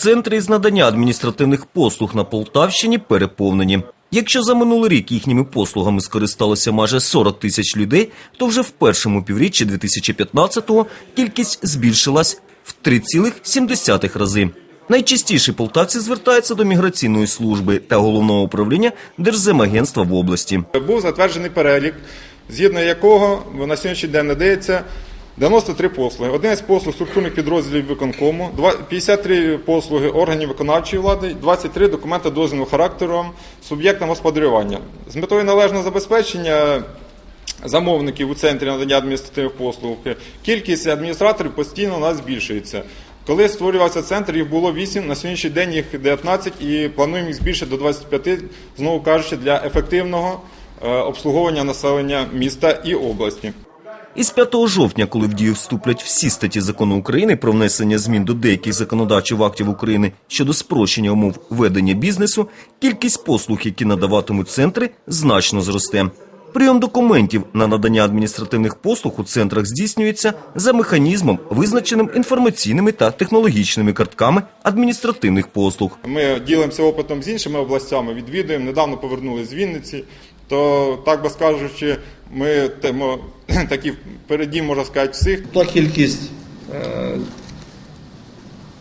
Центри із надання адміністративних послуг на Полтавщині переповнені. Якщо за минулий рік їхніми послугами скористалося майже 40 тисяч людей, то вже в першому півріччі 2015-го кількість збільшилась в 3,7 рази. Найчастіше полтавці звертаються до міграційної служби та головного управління Держземагентства в області. Був затверджений перелік, згідно якого на сьогоднішній день надається 93 послуги. 11 послуг структурних підрозділів виконкому, два- 53 послуги органів виконавчої влади, 23 документи дозвільного характеру суб'єктам господарювання. З метою належного забезпечення замовників у центрі надання адміністративних послуг кількість адміністраторів постійно у нас збільшується. Коли створювався центр, їх було 8, на сьогоднішній день їх 19 і плануємо їх збільшити до 25, знову кажучи, для ефективного е, обслуговування населення міста і області. Із 5 жовтня, коли в дію вступлять всі статті закону України про внесення змін до деяких законодавчих актів України щодо спрощення умов ведення бізнесу, кількість послуг, які надаватимуть центри, значно зросте. Прийом документів на надання адміністративних послуг у центрах здійснюється за механізмом, визначеним інформаційними та технологічними картками адміністративних послуг. Ми ділимося опитом з іншими областями, відвідуємо. Недавно повернулися з Вінниці. То, так би скажучи, ми темо, такі впереді, можна сказати, всіх. Та кількість е,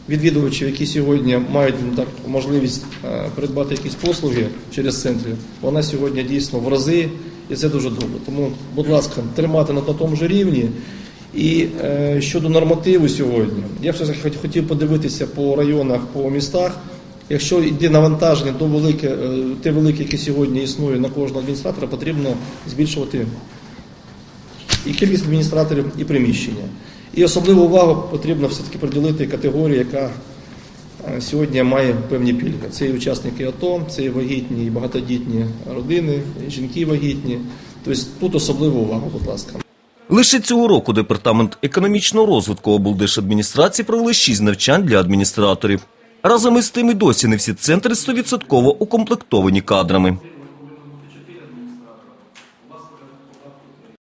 відвідувачів, які сьогодні мають ну, так, можливість е, придбати якісь послуги через центри, вона сьогодні дійсно в рази, і це дуже добре. Тому, будь ласка, тримати на тому ж рівні. І е, щодо нормативу сьогодні, я все хотів подивитися по районах, по містах. Якщо йде навантаження до велике, е, те велике, яке сьогодні існує на кожного адміністратора, потрібно збільшувати і кількість адміністраторів, і приміщення. І особливу увагу потрібно все-таки приділити категорії, яка е, сьогодні має певні пільги. Це і учасники АТО, це і вагітні, і багатодітні родини, і жінки вагітні. Тобто тут особливу увагу, будь ласка. Лише цього року департамент економічного розвитку облдержадміністрації провели шість навчань для адміністраторів. Разом із тим і досі не всі центри 100% укомплектовані кадрами.